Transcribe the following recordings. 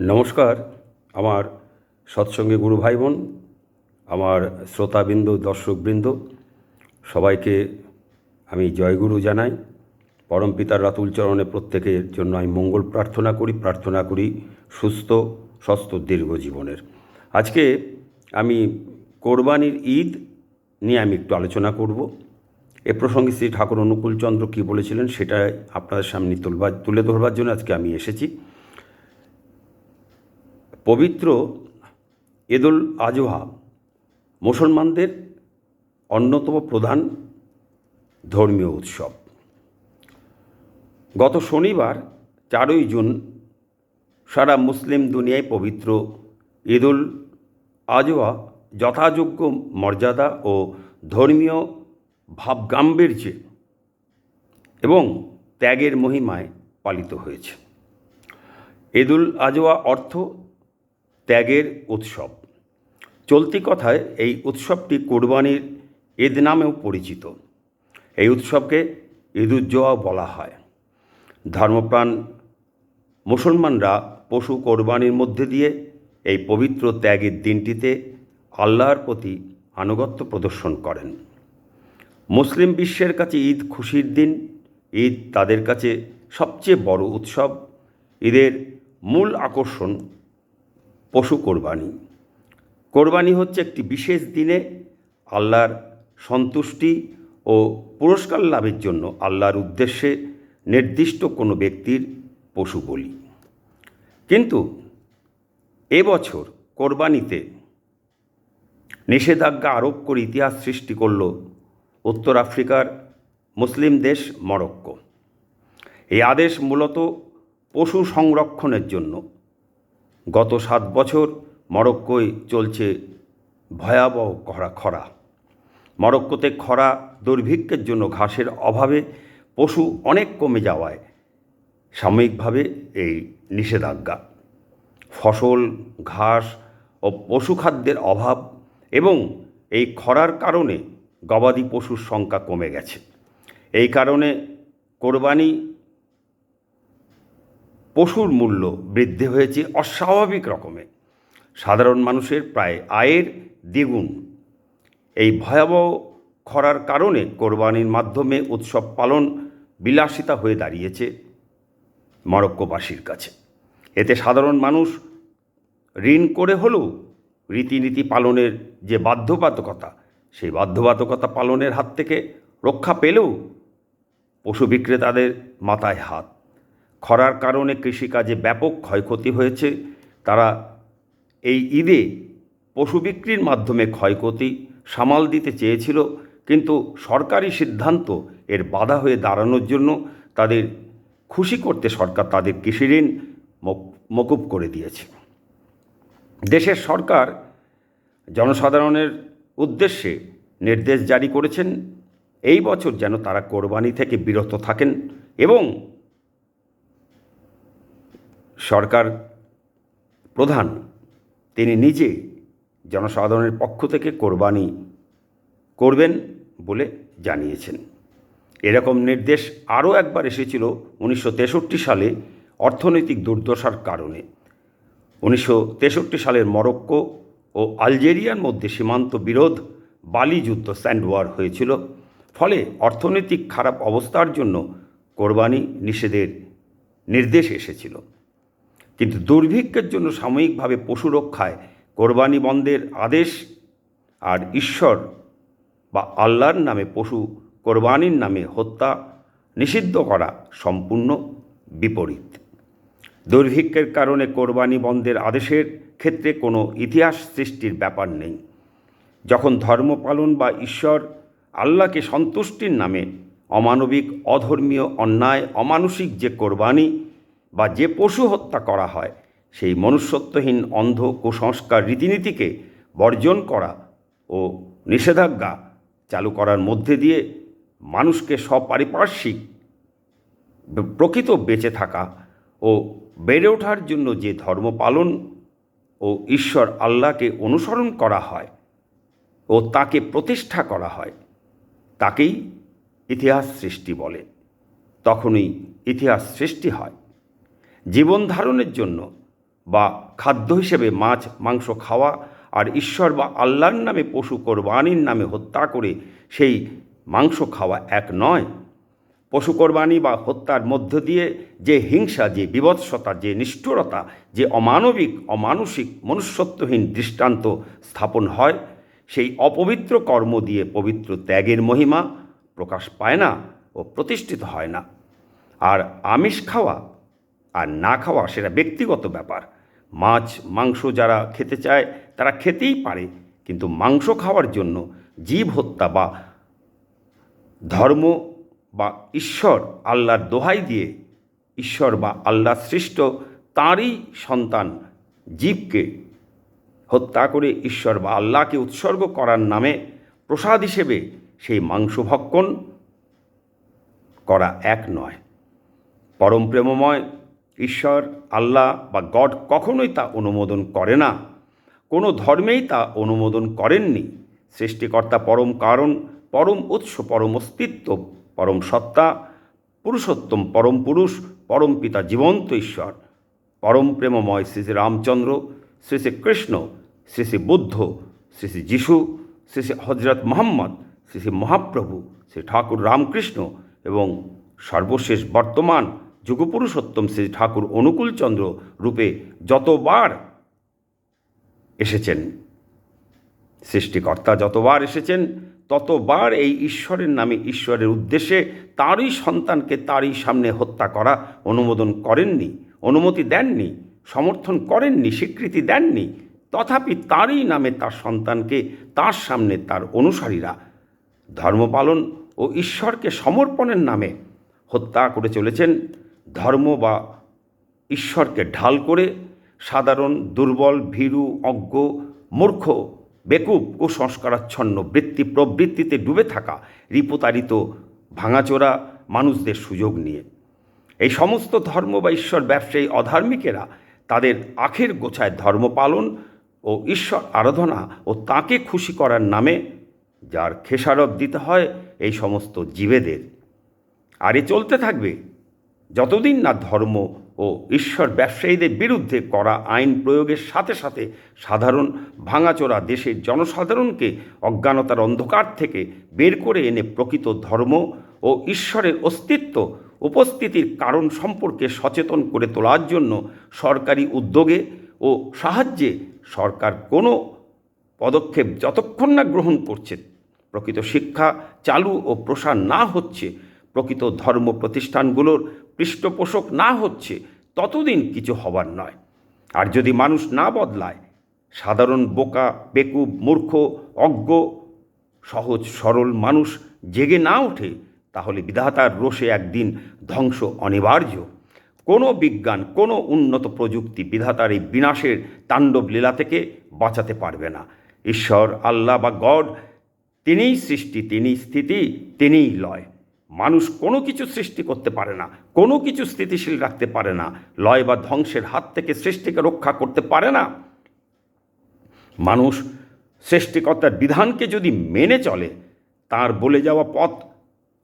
নমস্কার। আমার সৎসঙ্গে গুরু ভাই বোন আমার শ্রোতাবৃন্দ, দর্শকবৃন্দ, সবাইকে আমি জয়গুরু জানাই। পরম পিতার রাতুল চরণে প্রত্যেকের জন্য আমি মঙ্গল প্রার্থনা করি প্রার্থনা করি সুস্থ স্বস্থ দীর্ঘ জীবনের। আজকে আমি কোরবানির ঈদ নিয়ে আমি একটু আলোচনা করব। এ প্রসঙ্গে শ্রী ঠাকুর অনুকূলচন্দ্র কী বলেছিলেন সেটা আপনাদের সামনে তুলবার তুলে ধরবার জন্য আজকে আমি এসেছি। পবিত্র ঈদুল আজহা মুসলমানদের অন্যতম প্রধান ধর্মীয় উৎসব। গত শনিবার, চারই জুন, সারা মুসলিম দুনিয়ায় পবিত্র ঈদুল আজহা যথাযোগ্য মর্যাদা ও ধর্মীয় ভাবগাম্ভীর্যে এবং ত্যাগের মহিমায় পালিত হয়েছে। ঈদুল আজওয়া অর্থ ত্যাগের উৎসব। চলতি কথায় এই উৎসবটি কোরবানির ঈদ নামেও পরিচিত। এই উৎসবকে ঈদুজ্জোয়া বলা হয়। ধর্মপ্রাণ মুসলমানরা পশু কোরবানির মধ্যে দিয়ে এই পবিত্র ত্যাগের দিনটিতে আল্লাহর প্রতি আনুগত্য প্রদর্শন করেন। মুসলিম বিশ্বের কাছে ঈদ খুশির দিন। ঈদ তাদের কাছে সবচেয়ে বড় উৎসব। ঈদের মূল আকর্ষণ পশু কোরবানি। কোরবানি হচ্ছে একটি বিশেষ দিনে আল্লাহর সন্তুষ্টি ও পুরস্কার লাভের জন্য আল্লাহর উদ্দেশ্যে নির্দিষ্ট কোনো ব্যক্তির পশু বলি। কিন্তু এবছর কোরবানিতে নিষেধাজ্ঞা আরোপ করে ইতিহাস সৃষ্টি করল উত্তর আফ্রিকার মুসলিম দেশ মরক্কো। এই আদেশ মূলত পশু সংরক্ষণের জন্য গত সাত বছর মরক্কোয় চলছে ভয়াবহ খরা খরা। মরক্কোতে খরা দুর্ভিক্ষের জন্য ঘাসের অভাবে পশু অনেক কমে যাওয়ায় সাময়িকভাবে এই নিষেধাজ্ঞা। ফসল, ঘাস ও পশুখাদ্যের অভাব এবং এই খরার কারণে গবাদি পশুর সংখ্যা কমে গেছে। এই কারণে কোরবানি পশুর মূল্য বৃদ্ধি হয়েছে অস্বাভাবিক রকমে। সাধারণ মানুষের প্রায় আয়ের দ্বিগুণ। এই ভয়াবহ খরার কারণে কোরবানির মাধ্যমে উৎসব পালন বিলাসিতা হয়ে দাঁড়িয়েছে মরক্কোবাসীর কাছে। এতে সাধারণ মানুষ ঋণ করে হলেও রীতিনীতি পালনের যে বাধ্যবাধকতা, সেই বাধ্যবাধকতা পালনের হাত থেকে রক্ষা পেলেও পশু বিক্রেতাদের মাথায় হাত খরার কারণে কৃষিকাজে ব্যাপক ক্ষয়ক্ষতি হয়েছে। তারা এই ঈদে পশু বিক্রির মাধ্যমে ক্ষয়ক্ষতি সামাল দিতে চেয়েছিল, কিন্তু সরকারি সিদ্ধান্ত এর বাধা হয়ে দাঁড়ানোর জন্য তাদের খুশি করতে সরকার তাদের কৃষি ঋণ মকুব করে দিয়েছে। দেশের সরকার জনসাধারণের উদ্দেশ্যে নির্দেশ জারি করেছেন, এই বছর যেন তারা কোরবানি থেকে বিরত থাকেন এবং সরকার প্রধান, তিনি নিজে জনসাধারণের পক্ষ থেকে কোরবানি করবেন বলে জানিয়েছেন। এরকম নির্দেশ আরও একবার এসেছিল উনিশশো তেষট্টি সালে অর্থনৈতিক দুর্দশার কারণে। উনিশশো তেষট্টি সালের মরক্কো ও আলজেরিয়ার মধ্যে সীমান্ত বিরোধ, বালি যুদ্ধ স্যান্ডওয়ার হয়েছিল। ফলে অর্থনৈতিক খারাপ অবস্থার জন্য কোরবানি নিষেধের নির্দেশ এসেছিল। কিন্তু দুর্ভিক্ষের জন্য সাময়িকভাবে পশু রক্ষায় কোরবানি বন্ধের আদেশ আর ঈশ্বর বা আল্লাহর নামে পশু কোরবানির নামে হত্যা নিষিদ্ধ করা সম্পূর্ণ বিপরীত। দুর্ভিক্ষের কারণে কোরবানি বন্ধের আদেশের ক্ষেত্রে কোনো ইতিহাস সৃষ্টির ব্যাপার নেই। যখন ধর্ম পালন বা ঈশ্বর আল্লাহকে সন্তুষ্টির নামে অমানবিক, অধর্মীয়, অন্যায়, অমানসিক যে কোরবানি বা যে পশু হত্যা করা হয়, সেই মনুষ্যত্বহীন অন্ধ কুসংস্কার রীতিনীতিকে বর্জন করা ও নিষেধাজ্ঞা চালু করার মধ্যে দিয়ে মানুষকে সপারিপার্শ্বিক প্রকৃত বেঁচে থাকা ও বেড়ে ওঠার জন্য যে ধর্ম পালন ও ঈশ্বর আল্লাহকে অনুসরণ করা হয় ও তাকে প্রতিষ্ঠা করা হয়, তাকেই ইতিহাস সৃষ্টি বলে। তখনই ইতিহাস সৃষ্টি হয়। জীবন ধারণের জন্য বা খাদ্য হিসেবে মাছ, মাংস খাওয়া আর ঈশ্বর বা আল্লাহর নামে পশু কোরবানির নামে হত্যা করে সেই মাংস খাওয়া এক নয়। পশু কোরবানি বা হত্যার মধ্য দিয়ে যে হিংসা, যে বিভৎসতা যে নিষ্ঠুরতা, যে অমানবিক, অমানসিক, মনুষ্যত্বহীন দৃষ্টান্ত স্থাপন হয়, সেই অপবিত্র কর্ম দিয়ে পবিত্র ত্যাগের মহিমা প্রকাশ পায় না ও প্রতিষ্ঠিত হয় না। আর আমিষ খাওয়া আর না খাওয়া সেটা ব্যক্তিগত ব্যাপার। মাছ, মাংস যারা খেতে চায়, তারা খেতেই পারে, কিন্তু মাংস খাওয়ার জন্য জীব হত্যা বা ধর্ম বা ঈশ্বর আল্লাহর দোহাই দিয়ে ঈশ্বর বা আল্লাহ সৃষ্ট তাঁরই সন্তান জীবকে হত্যা করে ঈশ্বর বা আল্লাহকে উৎসর্গ করার নামে প্রসাদ হিসেবে সেই মাংস ভক্ষণ করা এক নয়। পরম প্রেমময় ঈশ্বর, আল্লাহ বা গড কখনোই তা অনুমোদন করে না। কোনো ধর্মেই তা অনুমোদন করেননি। সৃষ্টিকর্তা পরম কারণ, পরম উৎস, পরম অস্তিত্ব, পরম সত্তা, পুরুষোত্তম পরম পুরুষ, পরম পিতা জীবন্ত ঈশ্বর। পরম প্রেমময় শ্রী শ্রী রামচন্দ্র, শ্রী শ্রী কৃষ্ণ, শ্রী শ্রী বুদ্ধ, শ্রী শ্রী যিশু, শ্রী শ্রী হজরত মোহাম্মদ, শ্রী শ্রী মহাপ্রভু, শ্রী ঠাকুর রামকৃষ্ণ এবং সর্বশেষ বর্তমান যুগপুরুষোত্তম শ্রী ঠাকুর অনুকূলচন্দ্র রূপে যতবার এসেছেন, সৃষ্টিকর্তা যতবার এসেছেন, ততবার এই ঈশ্বরের নামে ঈশ্বরের উদ্দেশ্যে তারই সন্তানকে তারই সামনে হত্যা করা, অনুমোদন করেননি, অনুমতি দেননি, সমর্থন করেননি, স্বীকৃতি দেননি, তথাপি তারই নামে তার সন্তানকে তার সামনে তার অনুসারীরা ধর্মপালন ও ঈশ্বরকে সমর্পণের নামে হত্যা করে চলেছেন। ধর্ম বা ঈশ্বরকে ঢাল করে সাধারণ, দুর্বল, ভীরু, অজ্ঞ, মূর্খ, বেকুব, কুসংস্কারাচ্ছন্ন বৃত্তি প্রবৃত্তিতে ডুবে থাকা রিপোতারিত ভাঙাচোরা মানুষদের সুযোগ নিয়ে। এই সমস্ত ধর্ম বা ঈশ্বর ব্যবসায়ী অধার্মিকেরা তাদের আখের গোছায় ধর্ম পালন ও ঈশ্বর আরাধনা ও তাকে খুশি করার নামে যার খেসারত দিতে হয় এই সমস্ত জীবেদের। আর এ চলতে থাকবে যতদিন না ধর্ম ও ঈশ্বর ব্যবসায়ীদের বিরুদ্ধে করা আইন প্রয়োগের সাথে সাথে সাধারণ ভাঙাচোরা দেশের জনসাধারণকে অজ্ঞানতার অন্ধকার থেকে বের করে এনে প্রকৃত ধর্ম ও ঈশ্বরের অস্তিত্ব উপস্থিতির কারণ সম্পর্কে সচেতন করে তোলার জন্য সরকারি উদ্যোগে ও সাহায্যে সরকার কোনো পদক্ষেপ যতক্ষণ না গ্রহণ করছে, প্রকৃত শিক্ষা চালু ও প্রসার না হচ্ছে, প্রকৃত ধর্ম প্রতিষ্ঠানগুলোর পৃষ্ঠপোষক না হচ্ছে, ততদিন কিছু হবার নয়। আর যদি মানুষ না বদলায়, সাধারণ বোকা, বেকুব, মূর্খ, অজ্ঞ, সহজ, সরল মানুষ জেগে না ওঠে, তাহলে বিধাতার রোষে একদিন ধ্বংস অনিবার্য। কোনো বিজ্ঞান, কোনো উন্নত প্রযুক্তি বিধাতার এই বিনাশের তাণ্ডব লীলা থেকে বাঁচাতে পারবে না। ঈশ্বর, আল্লাহ বা গড, তিনিই সৃষ্টি, তিনিই স্থিতি, তিনিই লয়। মানুষ কোনো কিছু সৃষ্টি করতে পারে না, কোনো কিছু স্থিতিশীল রাখতে পারে না, লয় বা ধ্বংসের হাত থেকে সৃষ্টিকে রক্ষা করতে পারে না। মানুষ সৃষ্টিকর্তার বিধানকে যদি মেনে চলে, তার বলে যাওয়া পথ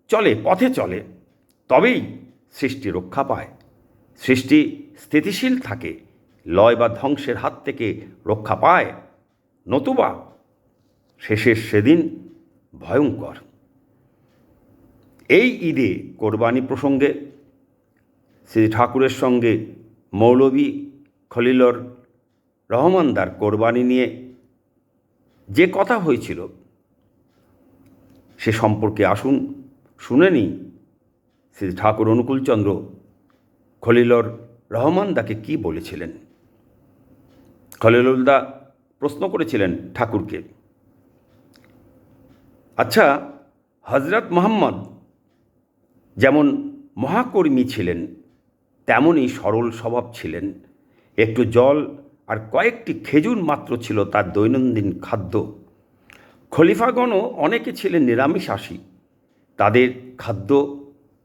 চলে, পথে চলে, তবেই সৃষ্টি রক্ষা পায়। সৃষ্টি স্থিতিশীল থাকে, লয় বা ধ্বংসের হাত থেকে রক্ষা পায়। নতুবা শেষের সেদিন ভয়ঙ্কর। এই ঈদে কোরবানি প্রসঙ্গে শ্রী ঠাকুরের সঙ্গে মৌলবী খলিলর রহমানদার কোরবানি নিয়ে যে কথা হয়েছিল, সে সম্পর্কে আসুন, শুনে নিই। শ্রী ঠাকুর অনুকূলচন্দ্র খলিলর রহমানদাকে কি বলেছিলেন? খলিলুলদা প্রশ্ন করেছিলেন ঠাকুরকে আচ্ছা হজরত মোহাম্মদ যেমন মহাকর্মী ছিলেন, তেমনই সরল স্বভাব ছিলেন। একটু জল আর কয়েকটি খেজুর মাত্র ছিল তার দৈনন্দিন খাদ্য। খলিফাগণও অনেকে ছিলেন নিরামিষাসী তাদের খাদ্য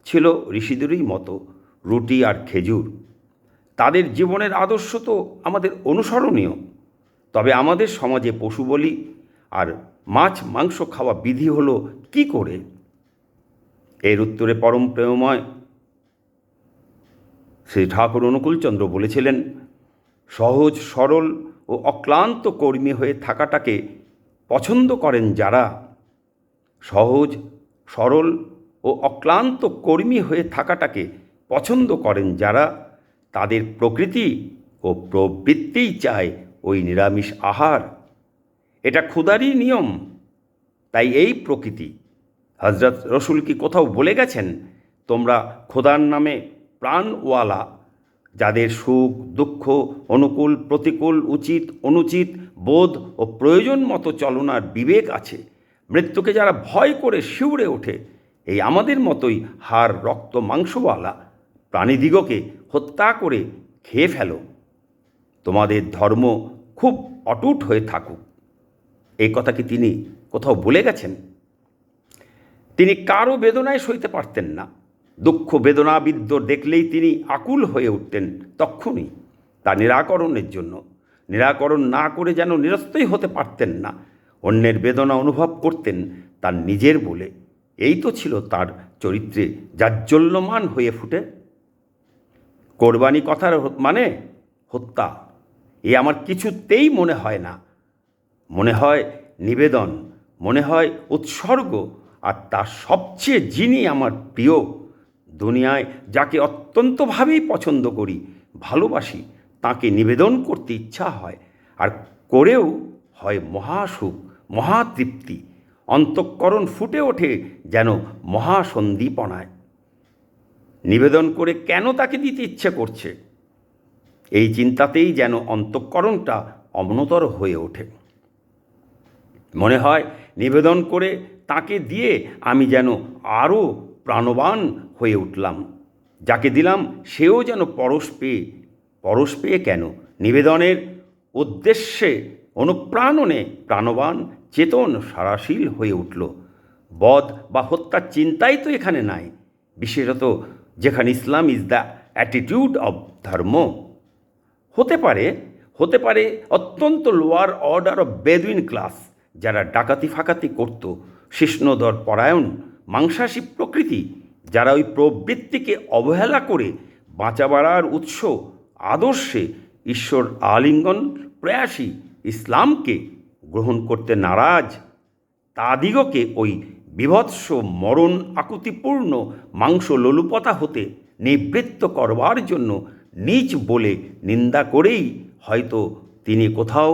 ছিল ঋষিদেরই মতো, রুটি আর খেজুর। তাদের জীবনের আদর্শ তো আমাদের অনুসরণীয়। তবে আমাদের সমাজে পশু বলি আর মাছ মাংস খাওয়া বিধি হলো কি করে? এর উত্তরে পরম প্রেমময় শ্রী ঠাকুর অনুকূলচন্দ্র বলেছিলেন, সহজ, সরল ও অক্লান্ত কর্মী হয়ে থাকাটাকে পছন্দ করেন যারা। সহজ, সরল ও অক্লান্ত কর্মী হয়ে থাকাটাকে পছন্দ করেন যারা। তাদের প্রকৃতি ও প্রবৃত্তিই চায় ওই নিরামিষ আহার। এটা ক্ষুধারই নিয়ম, তাই এই প্রকৃতি। হজরত রসুল কি কোথাও বলে গেছেন? তোমরা খোদার নামে প্রাণওয়ালা, যাদের সুখ, দুঃখ, অনুকূল, প্রতিকূল, উচিত, অনুচিত, বোধ ও প্রয়োজন মতো চলনার বিবেক আছে, মৃত্যুকে যারা ভয় করে শিউরে ওঠে, এই আমাদের মতোই হাড়, রক্ত, মাংসওয়ালা, প্রাণীদিগকে হত্যা করে খেয়ে ফেলো। তোমাদের ধর্ম খুব অটুট হয়ে থাকুক। এই কথা কি তিনি কোথাও বলে গেছেন? তিনি কারও বেদনায় সইতে পারতেন না। দুঃখ বেদনাবিদ্য দেখলেই তিনি আকুল হয়ে উঠতেন তক্ষুনি তা নিরাকরণের জন্য। নিরাকরণ না করে যেন নিরস্তই হতে পারতেন না। অন্যের বেদনা অনুভব করতেন তার নিজের বলে। এই তো ছিল তার চরিত্রে জাজ্জল্যমান হয়ে ফুটে। কোরবানি কথার মানে হত্যা। এ আমার কিছুতেই মনে হয় না। মনে হয় নিবেদন, মনে হয় উৎসর্গ আর তার সবচেয়ে যিনি আমার প্রিয় দুনিয়ায়, যাকে অত্যন্তভাবেই পছন্দ করি, ভালোবাসি, তাকে নিবেদন করতে ইচ্ছা হয়, আর করেও হয় মহাসুখ, মহাতৃপ্তি, অন্তঃকরণ ফুটে ওঠে যেন মহাসন্দীপনায়। নিবেদন করে কেন তাকে দিতে ইচ্ছে করছে? এই চিন্তাতেই যেন অন্তঃকরণটা অমনতর হয়ে ওঠে। মনে হয় নিবেদন করে তাকে দিয়ে আমি যেন আরও প্রাণবান হয়ে উঠলাম। যাকে দিলাম সেও যেন পরশ পেয়ে পরশ পেয়ে কেন? নিবেদনের উদ্দেশ্যে অনুপ্রাণনে প্রাণবান, চেতন সারাশীল হয়ে উঠল। বধ বা হত্যার চিন্তাই তো এখানে নাই, বিশেষত যেখানে Islam is the attitude of ধর্ম। হতে পারে হতে পারে অত্যন্ত lower order of Bedouin class যারা ডাকাতি ফাকাতি করত শিষ্ণদর পরায়ণ, মাংসাশী প্রকৃতি, যারা ওই প্রবৃত্তিকে অবহেলা করে বাঁচা বাড়ার উৎস আদর্শে ঈশ্বর আলিঙ্গন প্রয়াসী ইসলামকে গ্রহণ করতে নারাজ, তাদিগকে ওই বিভৎস মরণ আকুতিপূর্ণ মাংস লোলুপতা হতে নিবৃত্ত করবার জন্য নিজ বলে নিন্দা করেই হয়তো তিনি কোথাও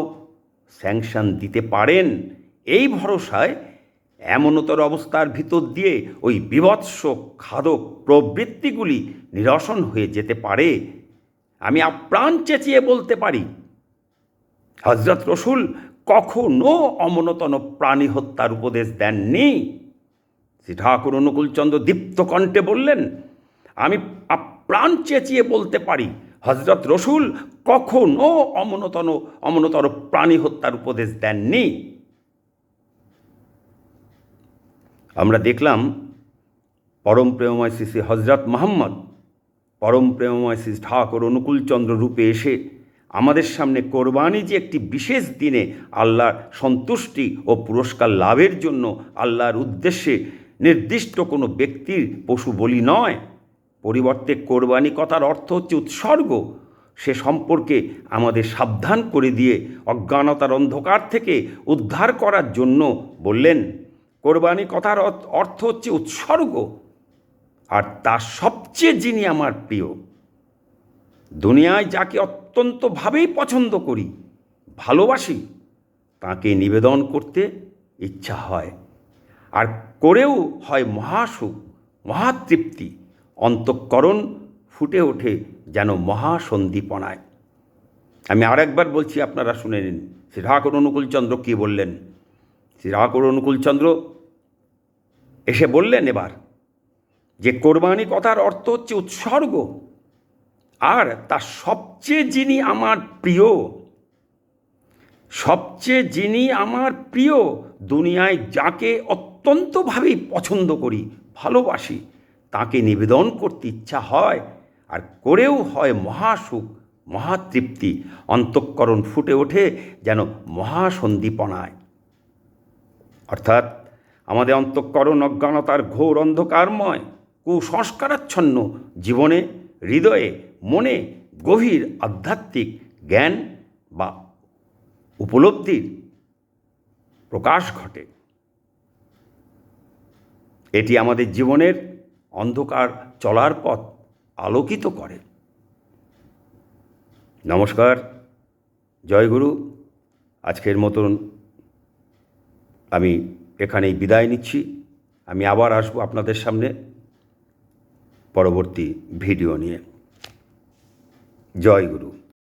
স্যাংশন দিতে পারেন, এই ভরসায় এমনতর অবস্থার ভিতর দিয়ে ওই বিভৎস খাদক প্রবৃত্তিগুলি নিরসন হয়ে যেতে পারে। আমি আপ্রাণ চেঁচিয়ে বলতে পারি হজরত রসুল কখনো অমনতন প্রাণী হত্যার উপদেশ দেননি। শ্রী ঠাকুর অনুকূলচন্দ্র দীপ্ত কণ্ঠে বললেন, আমি আপ্রাণ চেঁচিয়ে বলতে পারি হজরত রসুল কখনো অমনতন, অমনতর প্রাণী হত্যার উপদেশ দেননি। আমরা দেখলাম পরম প্রেমময় শ্রী শ্রী হজরত মোহাম্মদ, পরম প্রেমময় শ্রী ঠাকুর অনুকূলচন্দ্র রূপে এসে আমাদের সামনে কোরবানি যে একটি বিশেষ দিনে আল্লাহর সন্তুষ্টি ও পুরস্কার লাভের জন্য আল্লাহর উদ্দেশ্যে নির্দিষ্ট কোনো ব্যক্তির পশু বলি নয়। পরিবর্তে কোরবানি কথার অর্থ হচ্ছে উৎসর্গ। সে সম্পর্কে আমাদের সাবধান করে দিয়ে অজ্ঞানতার অন্ধকার থেকে উদ্ধার করার জন্য বললেন, কোরবানি কথার অর্থ হচ্ছে উৎসর্গ। আর তার সবচেয়ে যিনি আমার প্রিয়। দুনিয়ায় যাকে অত্যন্তভাবেই পছন্দ করি, ভালোবাসি, তাকে নিবেদন করতে ইচ্ছা হয়। আর করেও হয় মহাসুখ মহাতৃপ্তি অন্তঃকরণ ফুটে ওঠে যেন মহাসন্দীপনায়। আমি আরেকবার বলছি, আপনারা শুনে নিন শ্রী ঠাকুর অনুকূলচন্দ্র কী বললেন? শ্রী ঠাকুর অনুকূলচন্দ্র এসে বললেন এবার যে কোরবানি কথার অর্থ হচ্ছে উৎসর্গ, আর তার সবচেয়ে যিনি আমার প্রিয়, সবচেয়ে যিনি আমার প্রিয়, দুনিয়ায় যাকে অত্যন্তভাবেই পছন্দ করি, ভালোবাসি তাকে নিবেদন করতে ইচ্ছা হয় আর করেও হয় মহাসুখ, মহাতৃপ্তি, অন্তঃকরণ ফুটে ওঠে যেন মহাসন্দীপনায়। অর্থাৎ আমাদের অন্তঃকরণ অজ্ঞানতার ঘোর অন্ধকারময়, কুসংস্কারাচ্ছন্ন জীবনে, হৃদয়ে, মনে গভীর আধ্যাত্মিক জ্ঞান বা উপলব্ধির প্রকাশ ঘটে। এটি আমাদের জীবনের অন্ধকার চলার পথ আলোকিত করে। নমস্কার জয়গুরু আজকের মতন আমি এখানেই বিদায় নিচ্ছি। আমি আবার আসব আপনাদের সামনে পরবর্তী ভিডিও নিয়ে। জয় গুরু।